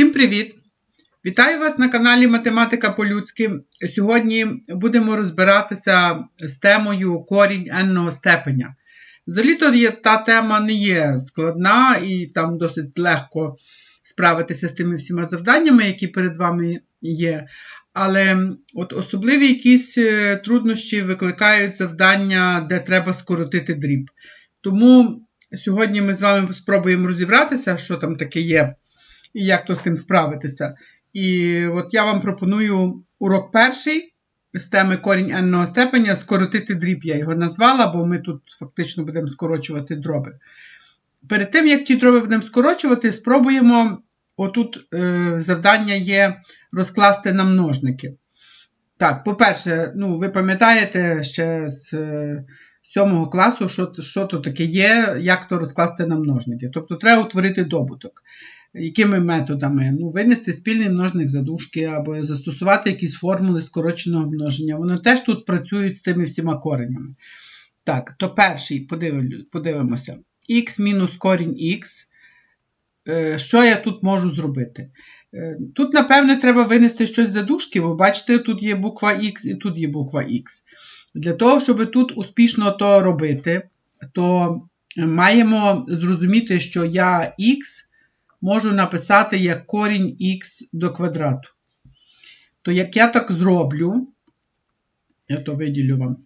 Всім привіт! Вітаю вас на каналі Математика по-людськи. Сьогодні будемо розбиратися з темою корінь n степеня. Взагалі-то та тема не є складна і там досить легко справитися з тими всіма завданнями, які перед вами є. Але от особливі якісь е, труднощі викликають завдання, де треба скоротити дріб. Тому сьогодні ми з вами спробуємо розібратися, що там таке є і як то з тим справитися. І от я вам пропоную урок перший з теми корінь n степеня скоротити дріб. Я його назвала, бо ми тут фактично будемо скорочувати дроби. Перед тим, як ті дроби будемо скорочувати, спробуємо. Отут е, завдання є розкласти на множники. Так, по-перше, ну, ви пам'ятаєте ще з е, сьомого класу, що, що то таке є, як то розкласти на множники. Тобто треба утворити добуток. Якими методами? Ну, Винести спільний множник задушки або застосувати якісь формули скороченого множення. Вони теж тут працюють з тими всіма коренями. Так, то перший, подивимося. х мінус корінь х. Е, Що я тут можу зробити? Е, Тут, напевне, треба винести щось з задушки, бо бачите, тут є буква Х і тут є буква Х. Для того, щоб тут успішно то робити, то маємо зрозуміти, що я Х можу написати як корінь х до квадрату. То як я так зроблю, я то виділю вам.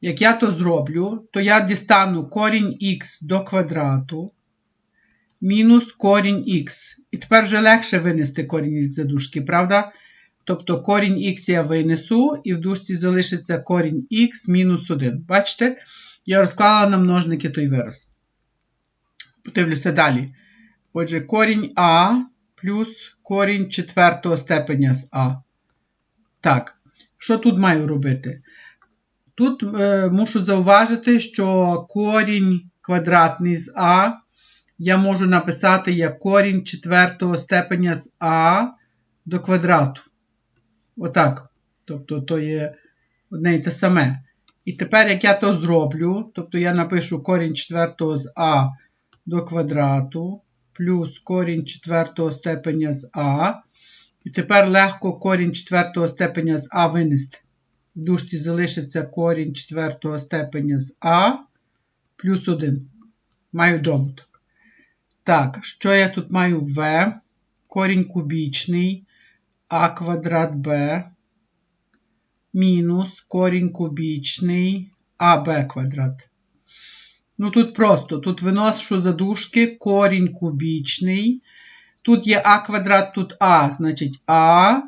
Як я то зроблю, то я дістану корінь х до квадрату мінус корінь х. І тепер вже легше винести корінь х за дужки, правда? Тобто корінь х я винесу, і в дужці залишиться корінь х мінус 1. Бачите? Я розклала на множники той вираз. Подивлюся далі. Отже, корінь А плюс корінь четвертого степеня з А. Так, що тут маю робити? Тут е, мушу зауважити, що корінь квадратний з А я можу написати як корінь четвертого степеня з А до квадрату. Отак. Тобто, то є одне і те саме. І тепер, як я то зроблю, тобто я напишу корінь четвертого з А до квадрату плюс корінь четвертого степеня з А. І тепер легко корінь четвертого степеня з А винести. В дужці залишиться корінь четвертого степеня з А плюс 1. Маю добуток. Так, що я тут маю В? Корінь кубічний А квадрат Б мінус корінь кубічний АБ квадрат. Ну, тут просто, тут виношу задушки, корінь кубічний. Тут є а квадрат, тут а, значить А,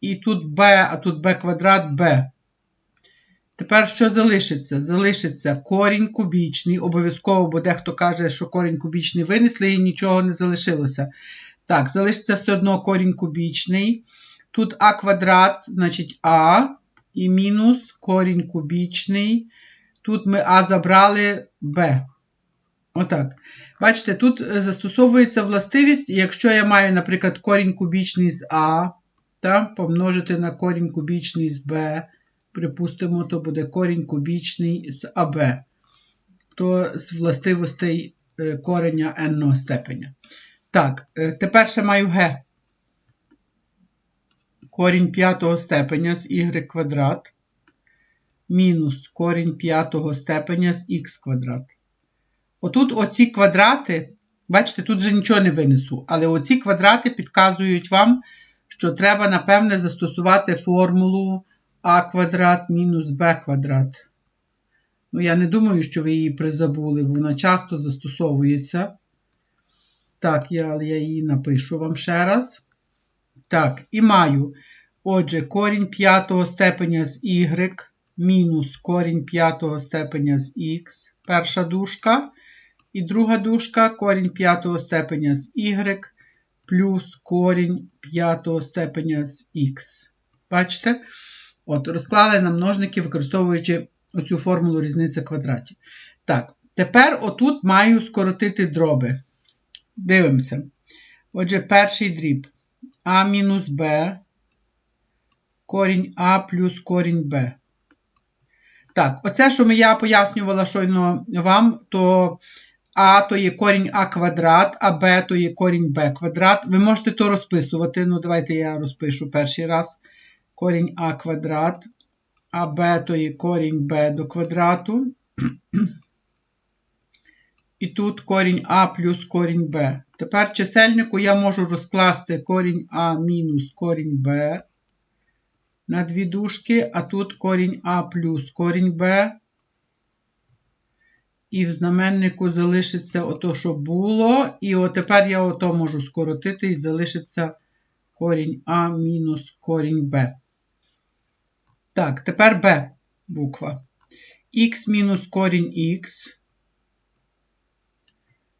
і тут Б, а тут Б квадрат Б. Тепер що залишиться? Залишиться корінь кубічний. Обов'язково, бо дехто каже, що корінь кубічний винесли і нічого не залишилося. Так, залишиться все одно корінь кубічний. Тут а квадрат, значить А, і мінус корінь кубічний. Тут ми А забрали Б. Отак. Бачите, тут е, застосовується властивість, якщо я маю, наприклад, корінь кубічний з А, та, помножити на корінь кубічний з Б, припустимо, то буде корінь кубічний з АБ, то з властивостей е, кореня n степеня. Так, е, тепер ще маю Г. Корінь п'ятого степеня з y квадрат мінус корінь п'ятого степеня з х квадрат. Отут оці квадрати, бачите, тут вже нічого не винесу, але оці квадрати підказують вам, що треба, напевне, застосувати формулу а квадрат мінус b квадрат. Ну, я не думаю, що ви її призабули, бо вона часто застосовується. Так, я, я її напишу вам ще раз. Так, і маю. Отже, корінь п'ятого степеня з y мінус корінь п'ятого степеня з х, перша дужка. І друга дужка корінь п'ятого степеня з y плюс корінь п'ятого степеня з х. Бачите? От, розклали на множники, використовуючи оцю формулу різниця квадратів. Так, тепер отут маю скоротити дроби. Дивимося. Отже, перший дріб а мінус b, корінь а плюс корінь b. Так, оце, що я пояснювала щойно вам, то А то є корінь А квадрат, а Б то є корінь Б квадрат. Ви можете то розписувати. Ну, давайте я розпишу перший раз. Корінь А квадрат, а Б то є корінь Б до квадрату. І тут корінь А плюс корінь Б. Тепер чисельнику я можу розкласти корінь А мінус корінь Б на дві дужки, а тут корінь А плюс корінь Б. І в знаменнику залишиться ото, що було. І от тепер я ото можу скоротити і залишиться корінь А мінус корінь Б. Так, тепер Б буква. Х мінус корінь Х.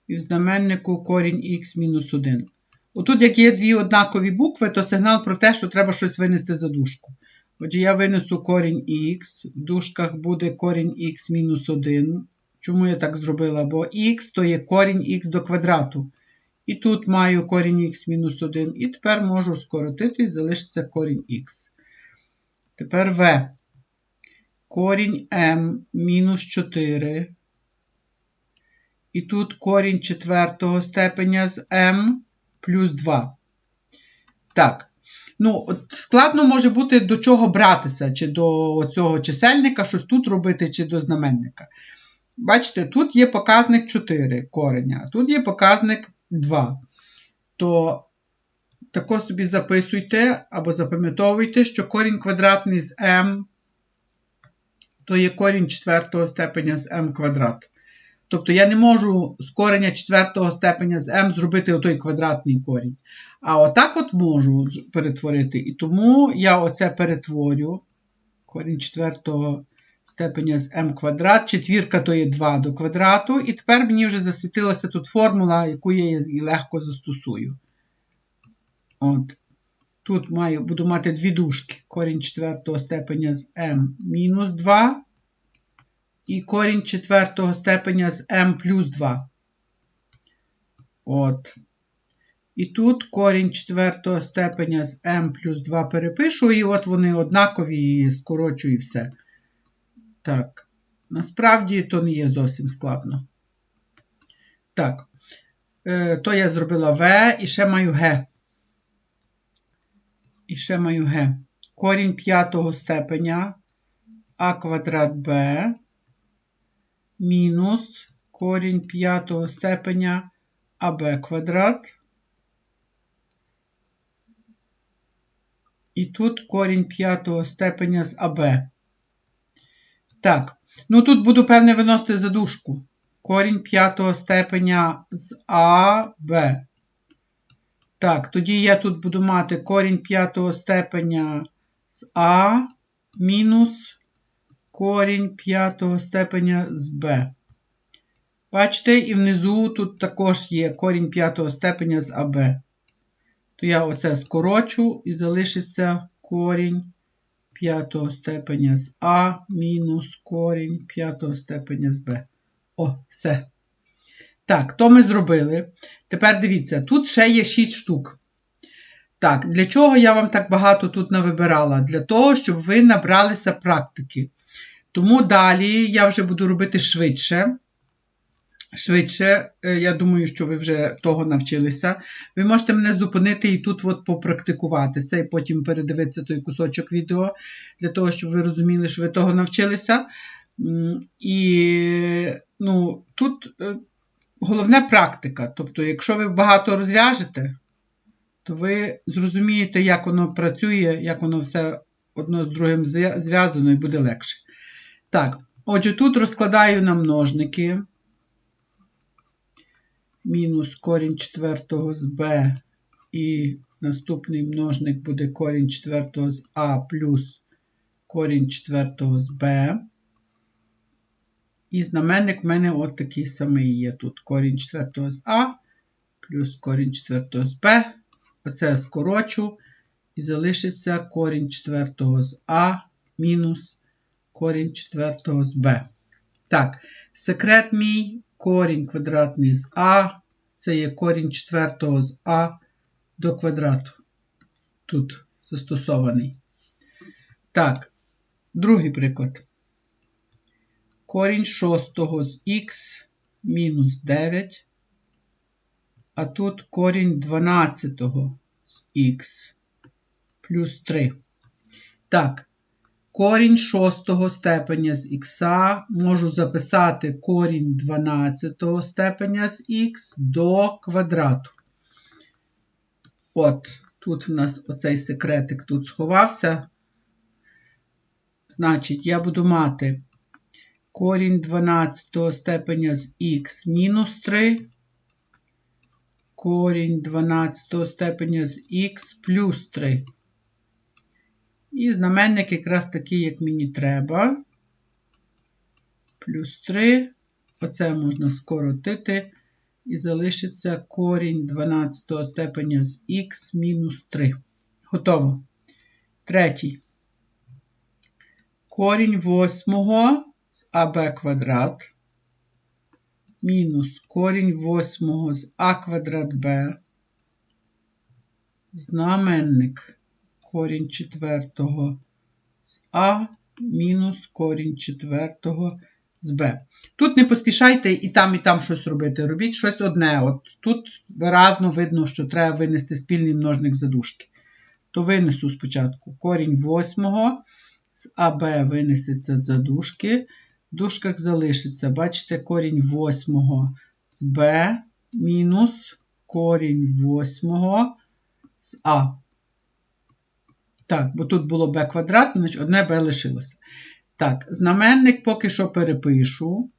І в знаменнику корінь х мінус 1. Отут, як є дві однакові букви, то сигнал про те, що треба щось винести за дужку. Отже, я винесу корінь х, в дужках буде корінь х мінус 1. Чому я так зробила? Бо х то є корінь х до квадрату. І тут маю корінь х мінус 1. І тепер можу скоротити залишиться корінь х. Тепер v. Корінь m мінус 4. І тут корінь четвертого степеня з m плюс 2. Так. Ну, от складно може бути до чого братися, чи до цього чисельника, щось тут робити, чи до знаменника. Бачите, тут є показник 4 кореня, а тут є показник 2. То тако собі записуйте або запам'ятовуйте, що корінь квадратний з m, то є корінь четвертого степеня з m квадрат. Тобто я не можу з кореня четвертого степеня з m зробити отой квадратний корінь. А отак от можу перетворити. І тому я оце перетворю. Корінь четвертого степеня з m квадрат. Четвірка то є 2 до квадрату. І тепер мені вже засвітилася тут формула, яку я і легко застосую. От. Тут маю, буду мати дві дужки. Корінь четвертого степеня з m мінус 2 і корінь четвертого степеня з m плюс 2. От. І тут корінь четвертого степеня з m плюс 2 перепишу, і от вони однакові і скорочую і все. Так, насправді то не є зовсім складно. Так, е, то я зробила В і ще маю Г. І ще маю Г. Корінь п'ятого степеня А квадрат Б мінус корінь п'ятого степеня АБ квадрат. І тут корінь п'ятого степеня з АБ. Так, ну тут буду, певне, виносити задушку. Корінь п'ятого степеня з АБ. Так, тоді я тут буду мати корінь п'ятого степеня з А мінус корінь п'ятого степеня з b. Бачите, і внизу тут також є корінь п'ятого степеня з АБ. То я оце скорочу і залишиться корінь п'ятого степеня з А мінус корінь п'ятого степеня з Б. О, все. Так, то ми зробили. Тепер дивіться, тут ще є 6 штук. Так, для чого я вам так багато тут навибирала? Для того, щоб ви набралися практики. Тому далі я вже буду робити швидше. Швидше, е, я думаю, що ви вже того навчилися. Ви можете мене зупинити і тут от попрактикуватися, і потім передивитися той кусочок відео, для того, щоб ви розуміли, що ви того навчилися. І ну, тут е, головне практика. Тобто, якщо ви багато розв'яжете, то ви зрозумієте, як воно працює, як воно все одно з другим зв'язано і буде легше. Так, отже, тут розкладаю на множники. Мінус корінь четвертого з b, і наступний множник буде корінь четвертого з А плюс корінь четвертого з b. І знаменник в мене от такий самий є. Тут корінь четвертого з А плюс корінь четвертого з b. Оце скорочу. І залишиться корінь четвертого з А мінус корінь четвертого з b. Так, секрет мій корінь квадратний з А. Це є корінь четвертого з А до квадрату. Тут застосований. Так, другий приклад. Корінь шостого з х мінус 9. А тут корінь 12 з х плюс 3. Так, корінь шостого степеня з х можу записати корінь 12 степеня з х до квадрату. От, тут в нас оцей секретик тут сховався. Значить, я буду мати корінь 12 степеня з х мінус 3, корінь 12 степеня з х плюс 3. І знаменник якраз такий, як мені треба. Плюс 3. Оце можна скоротити. І залишиться корінь 12 степеня з х мінус 3. Готово. Третій. Корінь 8 з АБ квадрат. Мінус корінь 8 з А квадрат Б. Знаменник корінь четвертого з А мінус корінь четвертого з Б. Тут не поспішайте і там, і там щось робити. Робіть щось одне. От Тут виразно видно, що треба винести спільний множник задушки. То винесу спочатку корінь восьмого з АБ винесеться задушки. В дужках залишиться, бачите, корінь восьмого з Б мінус корінь восьмого з А. Так, бо тут було b квадрат, значить одне b лишилося. Так, знаменник поки що перепишу.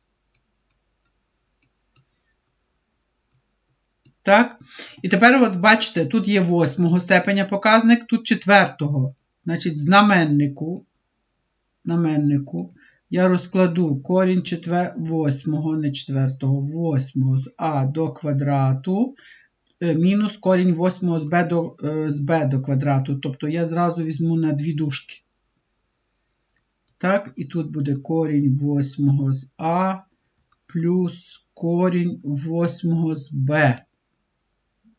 Так. І тепер, от бачите, тут є восьмого степеня показник, тут четвертого. Значить, знаменнику. Знаменнику я розкладу корінь четвер... восьмого, не четвертого, восьмого з А до квадрату. Е, мінус корінь 8 з b до до квадрату. Тобто я зразу візьму на дві дужки. Так, і тут буде корінь 8 з А плюс корінь 8 з Б.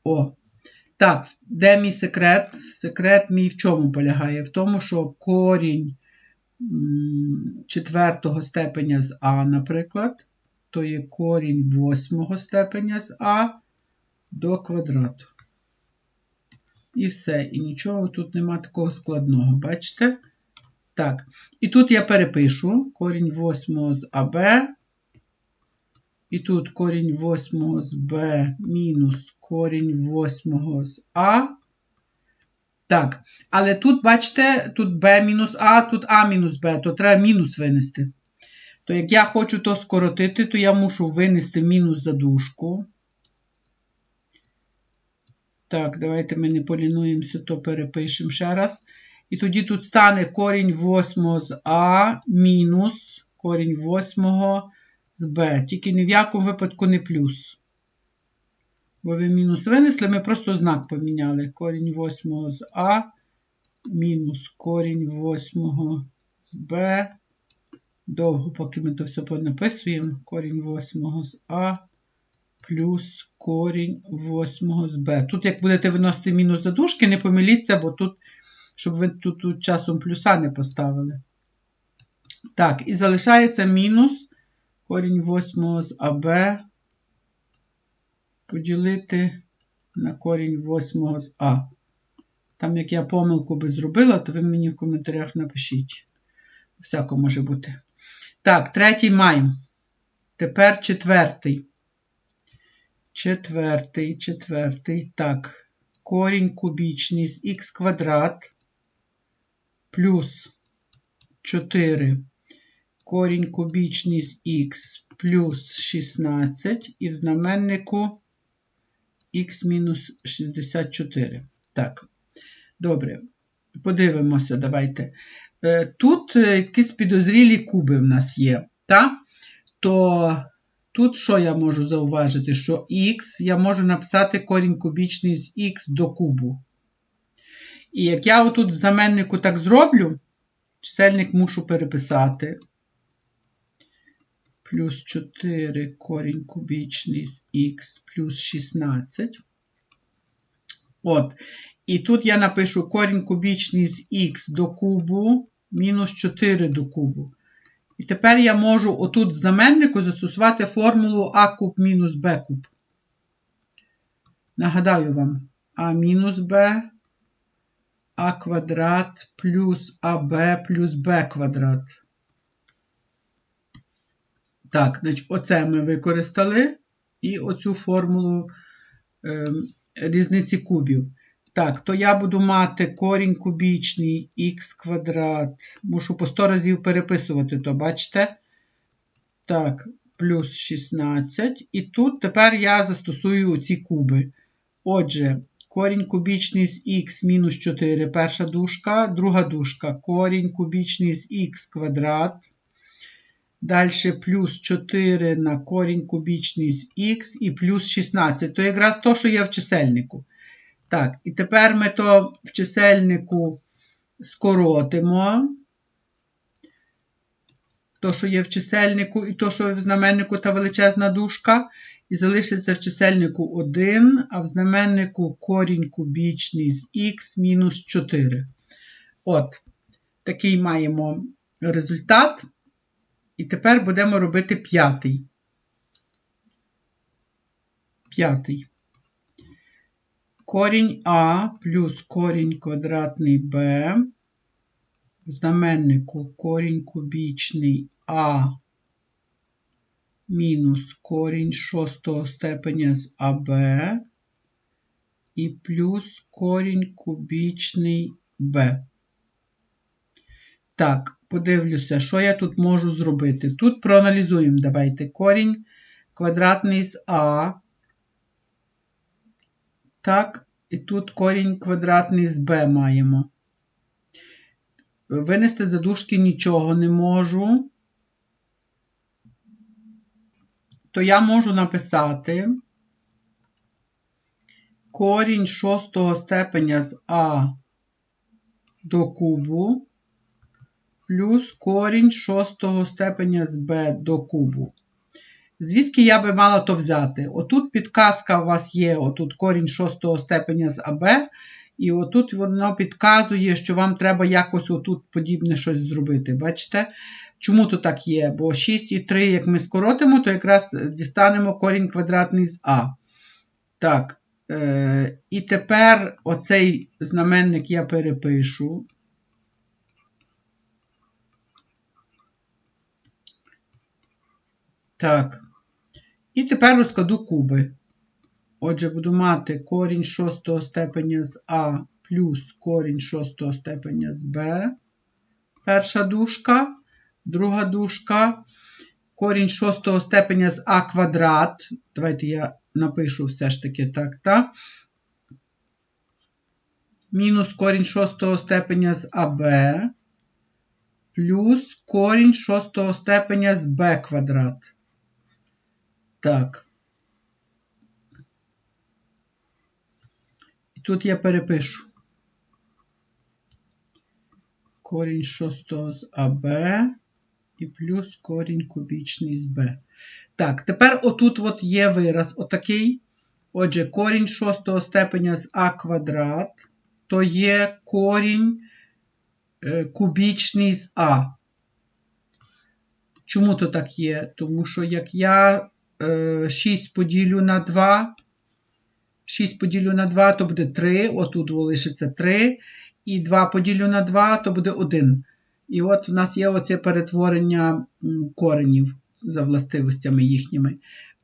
О. Так, де мій секрет? Секрет мій в чому полягає? В тому, що корінь четвертого степеня з А, наприклад, то є корінь восьмого степеня з А до квадрату. І все. І нічого тут нема такого складного, бачите? Так. І тут я перепишу корінь 8 з АБ. І тут корінь 8 з Б мінус корінь 8 з А. Так, але тут, бачите, тут b мінус А, тут А мінус Б, то треба мінус винести. То як я хочу то скоротити, то я мушу винести мінус за дужку. Так, давайте ми не полінуємося, то перепишемо ще раз. І тоді тут стане корінь 8 з А мінус корінь 8 з Б. Тільки ні в якому випадку не плюс. Бо ви мінус винесли, ми просто знак поміняли. Корінь 8 з А мінус корінь 8 з Б. Довго, поки ми то все понаписуємо. Корінь 8 з А плюс корінь 8 з b. Тут, як будете виносити мінус задушки, не помиліться, бо тут, щоб ви тут, часом плюса не поставили. Так, і залишається мінус корінь 8 з АБ поділити на корінь 8 з А. Там, як я помилку би зробила, то ви мені в коментарях напишіть. Всяко може бути. Так, третій маємо. Тепер четвертий. Четвертий, четвертий. Так, корінь кубічний з х квадрат плюс 4. Корінь кубічний з х плюс 16 і в знаменнику х мінус 64. Так, добре. Подивимося, давайте. Е, тут е, якісь підозрілі куби в нас є, так? То Тут що я можу зауважити? Що х я можу написати корінь кубічний з х до кубу. І як я отут в знаменнику так зроблю, чисельник мушу переписати. Плюс 4 корінь кубічний з х плюс 16. От. І тут я напишу корінь кубічний з х до кубу мінус 4 до кубу. І тепер я можу отут в знаменнику застосувати формулу а куб мінус b куб. Нагадаю вам, а мінус b, а квадрат плюс аб плюс b квадрат. Так, значить, оце ми використали і оцю формулу е, різниці кубів. Так, то я буду мати корінь кубічний х квадрат. Мушу по 100 разів переписувати, то бачите? Так, плюс 16. І тут тепер я застосую ці куби. Отже, корінь кубічний з х мінус 4 перша дужка, друга дужка корінь кубічний з х квадрат. Далі плюс 4 на корінь кубічний з х і плюс 16. То якраз то, що є в чисельнику. Так, і тепер ми то в чисельнику скоротимо. То, що є в чисельнику, і то, що в знаменнику та величезна дужка. І залишиться в чисельнику 1, а в знаменнику корінь кубічний з х мінус 4. От, такий маємо результат. І тепер будемо робити п'ятий. П'ятий. Корінь А плюс корінь квадратний Б. В знаменнику корінь кубічний А мінус корінь шостого степеня з АБ і плюс корінь кубічний Б. Так, подивлюся, що я тут можу зробити. Тут проаналізуємо, давайте корінь квадратний з А. Так, і тут корінь квадратний з b маємо. Винести за дужки нічого не можу. То я можу написати корінь шостого степеня з А до кубу плюс корінь шостого степеня з b до кубу. Звідки я би мала то взяти? Отут підказка у вас є, отут корінь шостого степеня з АБ, і отут воно підказує, що вам треба якось отут подібне щось зробити. Бачите? Чому то так є? Бо 6 і 3, як ми скоротимо, то якраз дістанемо корінь квадратний з А. Так. Е, І тепер оцей знаменник я перепишу. Так. І тепер розкладу куби. Отже, буду мати корінь шостого степеня з А плюс корінь шостого степеня з Б. Перша дужка, друга дужка. Корінь шостого степеня з А квадрат. Давайте я напишу все ж таки так, так. Мінус корінь шостого степеня з АБ. Плюс корінь шостого степеня з Б квадрат. Так. І тут я перепишу корінь шостого з АБ і плюс корінь кубічний з Б. Так, тепер отут от є вираз отакий. Отже, корінь шостого степеня з А квадрат, то є корінь е, кубічний з А. Чому то так є? Тому що як я 6 е, поділю на 2. 6 поділю на 2, то буде 3. Отут лишиться 3. І 2 поділю на 2, то буде 1. І от в нас є оце перетворення коренів за властивостями їхніми.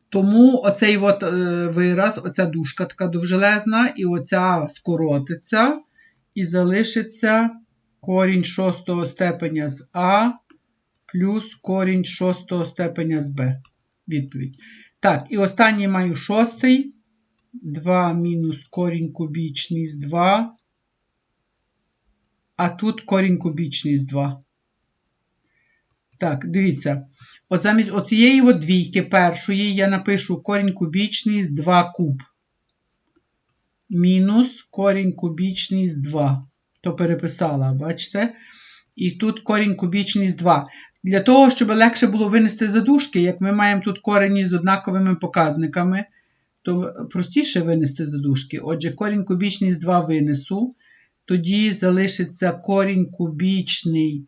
Тому оцей от е, вираз, оця дужка така довжелезна, і оця скоротиться, і залишиться корінь шостого степеня з А плюс корінь шостого степеня з Б відповідь. Так, і останній маю шостий. 2 мінус корінь кубічний з 2. А тут корінь кубічний з 2. Так, дивіться. От замість оцієї от двійки першої я напишу корінь кубічний з 2 куб. Мінус корінь кубічний з 2. То переписала, бачите? І тут корінь кубічний з 2. Для того, щоб легше було винести задушки, як ми маємо тут корені з однаковими показниками, то простіше винести задушки. Отже, корінь кубічний з 2 винесу. Тоді залишиться корінь кубічний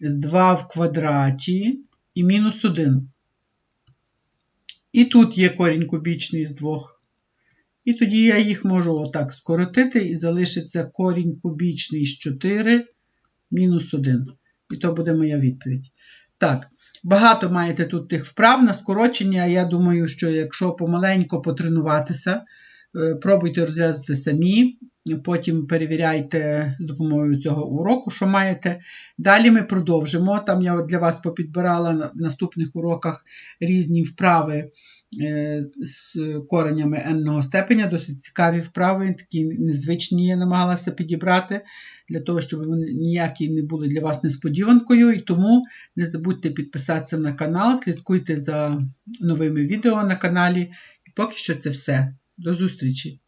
з 2 в квадраті і мінус 1. І тут є корінь кубічний з 2. І тоді я їх можу отак скоротити, і залишиться корінь кубічний з 4 мінус 1. І то буде моя відповідь. Так, багато маєте тут тих вправ на скорочення. Я думаю, що якщо помаленько потренуватися, е, пробуйте розв'язати самі, потім перевіряйте з допомогою цього уроку, що маєте. Далі ми продовжимо. Там я для вас попідбирала на наступних уроках різні вправи з коренями n степеня, досить цікаві вправи, такі незвичні я намагалася підібрати, для того, щоб вони ніякі не були для вас несподіванкою. І тому не забудьте підписатися на канал, слідкуйте за новими відео на каналі. І поки що це все. До зустрічі!